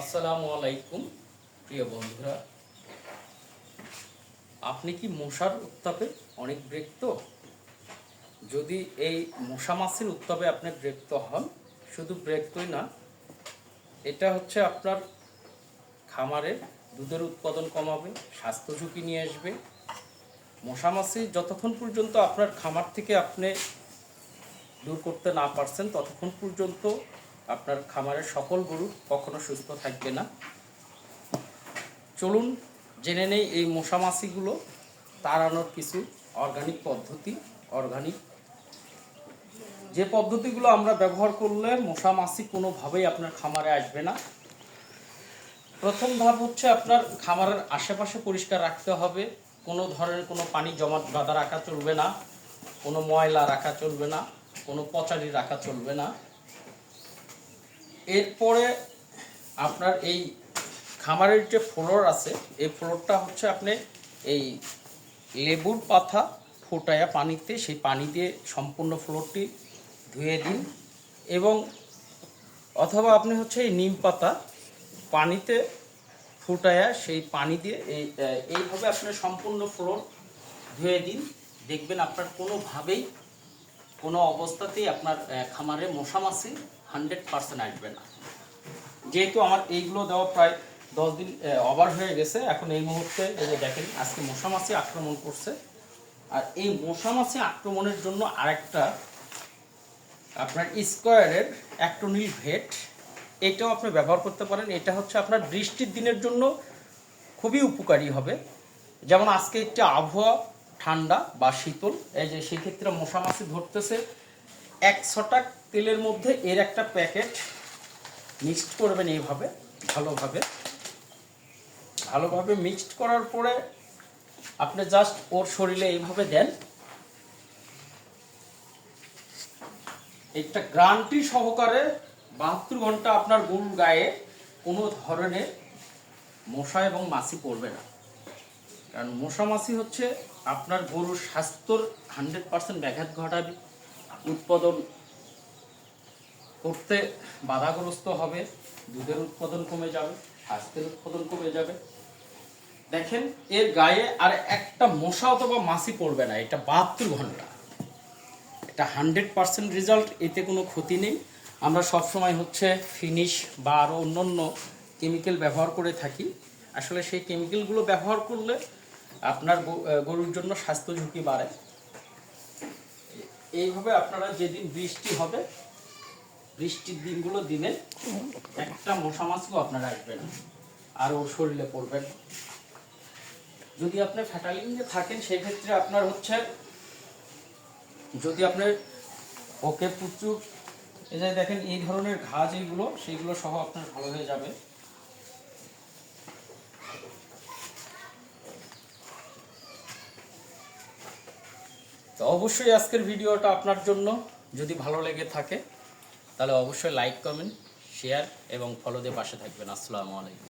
আসসালামু আলাইকুম, প্রিয় বন্ধুরা। আপনি কি মশার উত্তাপে অনেক বিরক্ত যদি এই মশা মাছির উত্তাপে আপনি বিরক্ত হন, শুধু বিরক্তই না, এটা হচ্ছে আপনার খামারে দুধের উৎপাদন কমাবে, স্বাস্থ্য ঝুঁকি নিয়ে আসবে। মশা মাছি যতক্ষণ পর্যন্ত আপনার খামার থেকে আপনি দূর করতে না পারছেন, ততক্ষণ পর্যন্ত আপনার খামারের সকল গরু কখনো সুস্থ থাকবে না। চলুন জেনে নেই এই মশা মাছিগুলো তাড়ানোর কিছু অর্গানিক পদ্ধতি অর্গানিক যে পদ্ধতিগুলো আমরা ব্যবহার করলে মশা মাছি কোনোভাবেই আপনার খামারে আসবে না। প্রথম ধাপ হচ্ছে আপনার খামারের আশেপাশে পরিষ্কার রাখতে হবে। কোনো ধরনের কোনো পানি জমা বাঁধা রাখা চলবে না, কোনো ময়লা রাখা চলবে না, কোনো পচারি রাখা চলবে না। এরপরে আপনার এই খামারের যে ফ্লোর আছে, এই ফ্লোরটা হচ্ছে আপনি এই লেবুর পাতা ফোটায়া পানিতে, সেই পানি দিয়ে সম্পূর্ণ ফ্লোরটি ধুয়ে দিন এবং অথবা আপনি হচ্ছে এই নিম পাতা পানিতে ফুটায়া সেই পানি দিয়ে এই এইভাবে আপনি সম্পূর্ণ ফ্লোর ধুয়ে দিন। দেখবেন আপনার কোনোভাবেই কোনো অবস্থাতেই আপনার খামারে মশা মাছি হান্ড্রেড পার্সেন্ট আসবে না। যেহেতু আমার এইগুলো দেওয়া প্রায় দশ দিন ওভার হয়ে গেছে, এখন এই মুহূর্তে এই যে দেখেন, আজকে মশা মাছি আক্রমণ করছে। আর এই মশা মাছি আক্রমণের জন্য আরেকটা আপনার স্কোয়ারের অ্যাক্টোনিল ভেট, এটাও আপনি ব্যবহার করতে পারেন। এটা হচ্ছে আপনার বৃষ্টির দিনের জন্য খুবই উপকারী হবে। যেমন আজকে একটি আবহাওয়া ঠান্ডা বা শীতল। এই যে সেক্ষেত্রে মশা মাছি ধরতেছে একশো টাক তেলের মধ্যে এর একটা প্যাকেট মিক্সড করবেন এইভাবে, ভালোভাবে। ভালোভাবে মিক্সড করার পরে আপনি জাস্ট ওর শরীরে এইভাবে দেন। একটা গ্রান্টি সহকারে বাহাত্তর ঘণ্টা আপনার গরুর গায়ে কোনো ধরনের মশা এবং মাছি পড়বে না। কারণ মশা মাছি হচ্ছে আপনার গরুর স্বাস্থ্যর হান্ড্রেড পার্সেন্ট ব্যাঘাত ঘটাবে, উৎপাদন করতে বাধাগ্রস্ত হবে, দুধের উৎপাদন কমে যাবে, স্বাস্থ্যের উৎপাদন কমে যাবে। দেখেন, এর গায়ে আর একটা মশা অথবা মাছি পড়বে না, এটা বাহাত্তর ঘণ্টা। এটা হান্ড্রেড পার্সেন্ট রেজাল্ট, এতে কোনো ক্ষতি নেই। আমরা সবসময় হচ্ছে ফিনিশ বা আরও অন্য অন্য কেমিক্যাল ব্যবহার করে থাকি। আসলে সেই কেমিক্যালগুলো ব্যবহার করলে আপনার গরুর জন্য স্বাস্থ্য ঝুঁকি বাড়ে। এইভাবে আপনারা যেদিন বৃষ্টি হবে, বৃষ্টির দিনগুলো দিনে একটা মশা মাছও আপনারা আসবেন, আর ওর শরীরে পড়বেন যদি আপনি ফ্যাটালিংয়ে থাকেন, সেক্ষেত্রে আপনার হচ্ছে, যদি আপনার ওকে প্রচুর, এই যে দেখেন, এই ধরনের ঘা যেগুলো সেইগুলো সহ আপনার ভালো হয়ে যাবে। তো অবশ্যই আজকের ভিডিওটা আপনার জন্য। যদি ভালো লেগে থাকে, তাহলে অবশ্যই লাইক কমেন্ট শেয়ার এবং ফলো দিয়ে পাশে থাকবেন। আসসালামু আলাইকুম।